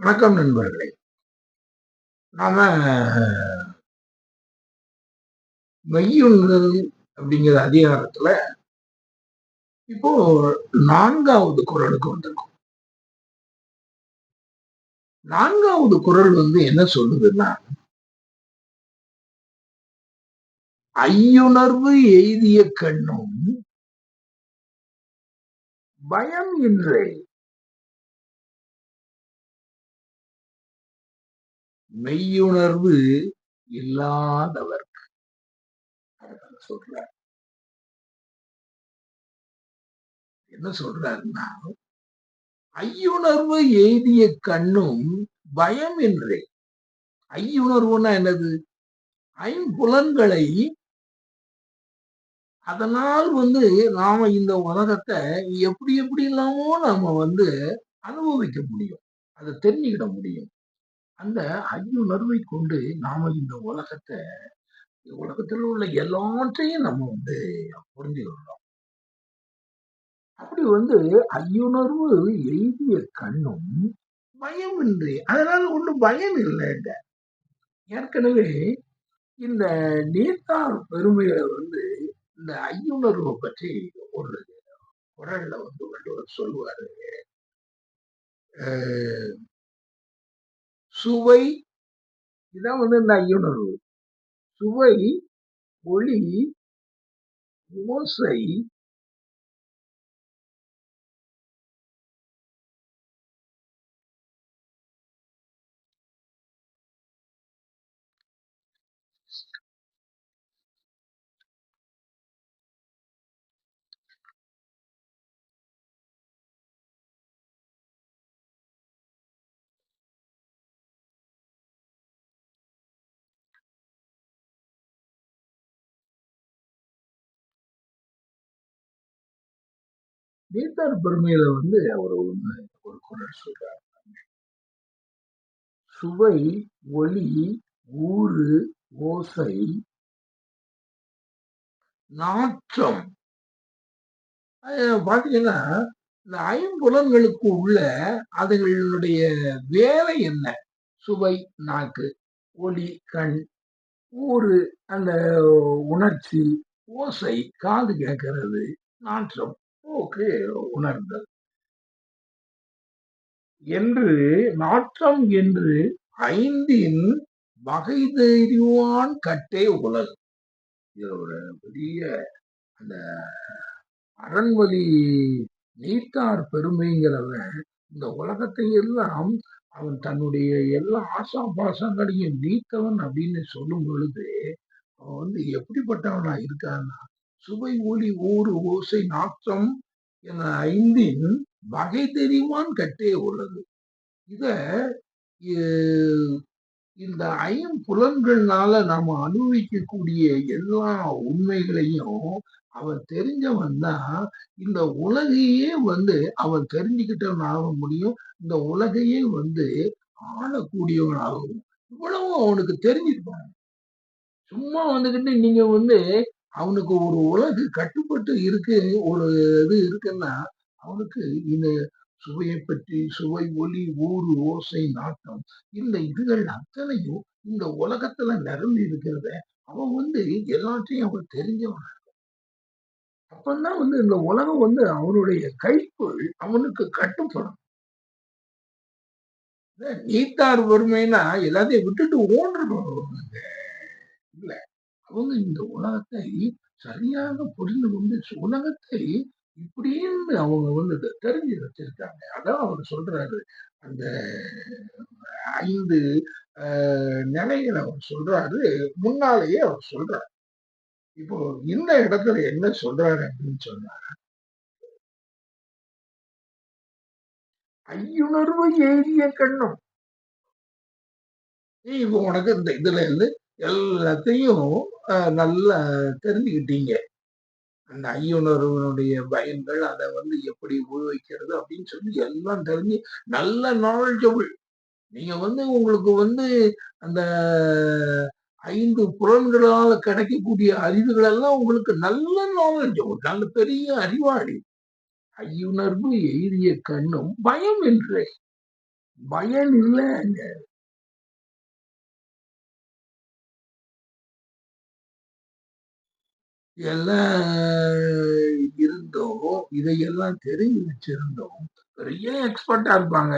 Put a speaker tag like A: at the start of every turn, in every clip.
A: வணக்கம் நண்பர்களே. நாம மெய்யுணர்வு அப்படிங்கிற அதிகாரத்துல இப்போ நான்காவது குரலுக்கு வந்திருக்கும். நான்காவது குரல் வந்து என்ன சொல்லுதுன்னா ஐயுணர்வு எய்திய கண்ணும் பயம் இன்றே மெய்யுணர்வு இல்லாதவர் சொல்றார். என்ன சொல்றாருன்னா ஐயுணர்வு எய்திய கண்ணும் பயம் என்றே. ஐயுணர்வுன்னா என்னது? ஐம்புலன்களை அதனால் வந்து நாம இந்த உலகத்தை எப்படி எப்படி இல்லாமோ நாம வந்து அனுபவிக்க முடியும். அதை தெரிஞ்சுக்கிட முடியும். அந்த ஐயுணர்வை கொண்டு நாம இந்த உலகத்தை உலகத்தில் உள்ள எல்லாற்றையும் நம்ம வந்து புரிஞ்சுக்கிறோம் அப்படி வந்து ஐயுணர்வு எழுதிய கண்ணும் பயம் இன்றி அதனால ஒன்றும் பயம் இல்லைங்க. ஏற்கனவே இந்த நீர்த்தார் பெருமைகளை வந்து இந்த ஐயுணர்வை பற்றி ஒரு குரல்ல வந்து வள்ளுவர் சொல்லுவாரு. சுவை இதான் வந்து இந்த ஐயுணர்வு. சுவை ஒளி ஓசை நீத்தார் பெருமையில வந்து அவர் ஒன்று ஒரு குரல் சொல்றார். சுவை ஒளி ஊறு ஓசை நாற்றம். பாத்தீங்கன்னா இந்த ஐம்புலன்களுக்கு உள்ள அதுகளுடைய வேலை என்ன? சுவை நாக்கு ஒளி கண் ஊறு அந்த உணர்ச்சி ஓசை காது கேட்கறது நாற்றம். போக்கு உணர்ந்தது. என்று நாற்றம் என்று ஐந்தின் வகை தெரிவான் கட்டே உலகம் இது ஒரு பெரிய அந்த அரண்மொழி நீத்தார் பெருமைங்கிறவன் இந்த உலகத்தை எல்லாம் அவன் தன்னுடைய எல்லா ஆசா பாசங்களையும் நீத்தவன் அப்படின்னு சொல்லும் பொழுது அவன் வந்து எப்படிப்பட்டவனா இருக்கான்னா சுவை ஒளி ஊறு ஓசை நாற்றம் என ஐந்தின் வகை தெரிவான் கட்டே உள்ளது. இத இந்த ஐம்புலன்கள்னால நாம அனுபவிக்கக்கூடிய எல்லா உண்மைகளையும் அவன் தெரிஞ்சவன் தான். இந்த உலகையே வந்து அவன் தெரிஞ்சுக்கிட்டவன் ஆக முடியும். இந்த உலகையே வந்து ஆளக்கூடியவன் ஆகும் இவ்வளவும் அவனுக்கு தெரிஞ்சிருப்பாங்க சும்மா வந்துகிட்டு நீங்க வந்து அவனுக்கு ஒரு உலகு கட்டுப்பட்டு இருக்கு ஒரு இது இருக்குன்னா அவனுக்கு இந்த சுவையை பற்றி சுவை ஒலி ஊறு ஓசை நாட்டம் இந்த இதுகள் அத்தனையும் இந்த உலகத்துல நிரம்பி இருக்கிறத அவன் வந்து எல்லாத்தையும் அவன் தெரிஞ்சவன் அப்பந்தான் வந்து இந்த உலகம் வந்து அவனுடைய கைக்குள் அவனுக்கு கட்டுப்படும். நீத்தார் வறுமைன்னா எல்லாத்தையும் விட்டுட்டு ஓடுறவங்க அவங்க இந்த உலகத்தை சரியாக புரிந்து கொண்டு உலகத்தை இப்படின்னு அவங்க வந்து தெரிஞ்சு வச்சிருக்காங்க. அதான் அவர் சொல்றாரு. அந்த ஐந்து நிலைகளை அவர் சொல்றாரு. முன்னாலேயே அவர் சொல்றாரு. இப்போ இந்த இடத்துல என்ன சொல்றாரு அப்படின்னு சொன்னா ஐயுணர்வு எழுதிய கண்ணும். இப்போ உனக்கு இந்த இதுல இருந்து எல்லாத்தையும் நல்லா தெரிஞ்சுக்கிட்டீங்க. அந்த ஐயுணர்வனுடைய பயன்கள் அதை வந்து எப்படி உபயோகிக்கிறது அப்படின்னு சொல்லி எல்லாம் தெரிஞ்சு நல்ல நாலேஜபிள் நீங்க வந்து உங்களுக்கு வந்து அந்த ஐந்து புலன்களால் கிடைக்கக்கூடிய அறிவுகள் எல்லாம் உங்களுக்கு நல்ல நாலேஜபிள் நல்ல பெரிய அறிவாளி. ஐயுணர்வு எய்திய கண்ணும் பயம் என்றே. பயம் இல்லைங்க. எல்லாம் இருந்தோம். இதையெல்லாம் தெரிஞ்சு வச்சிருந்தோம் பெரிய எக்ஸ்பர்ட்டா இருப்பாங்க.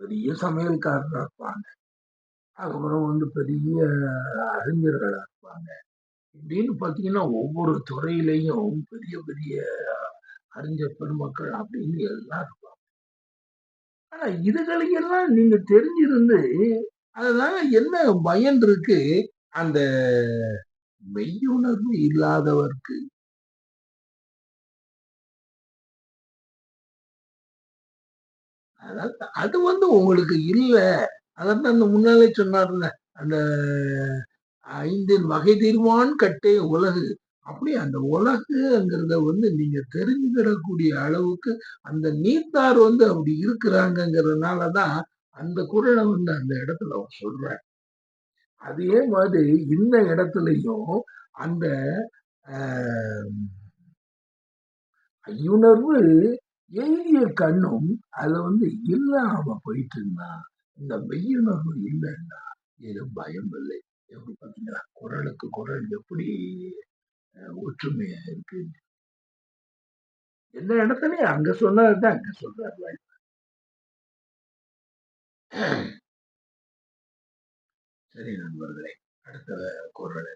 A: பெரிய சமையல்காரராக இருப்பாங்க. அதுக்கப்புறம் வந்து பெரிய அறிஞர்களாக இருப்பாங்க. இப்படின்னு பார்த்தீங்கன்னா ஒவ்வொரு துறையிலையும் பெரிய பெரிய அறிஞர் பெருமக்கள் அப்படின்னு எல்லாம் இருப்பாங்க. ஆனால் இதுகளையெல்லாம் நீங்கள் தெரிஞ்சிருந்து அதனால என்ன பயன் இருக்கு? அந்த மெய்யுணர்வு இல்லாதவர்க்கு அதாவது அது வந்து உங்களுக்கு இல்ல. அதான் அந்த முன்னாலே சொன்னார்ல அந்த ஐந்தின் வகை தீர்வான் கட்டே உலகு. அப்படி அந்த உலகுங்கிறத வந்து நீங்க தெரிஞ்சுக்கிடக்கூடிய அளவுக்கு அந்த நீத்தார் வந்து அப்படி இருக்கிறாங்கிறதுனாலதான் அந்த குரலை வந்து அந்த இடத்துல அவர் சொல்றார். அதே மாதிரி இந்த இடத்துலையும் அந்த ஐயுணர்வு எய்திய கண்ணும் அது வந்து இல்லாம போயிட்டு இருந்தா இந்த மெய்யுணர்வு இல்லைன்னா எதுவும் பயம் இல்லை. எப்படி பாத்தீங்களா குரலுக்கு குரல் எப்படி ஒற்றுமையா இருக்கு? எந்த இடத்துலயும் அங்க சொன்னதுதான் அங்க சொல்றாரு சரி நண்பர்களே அடுத்த குரல்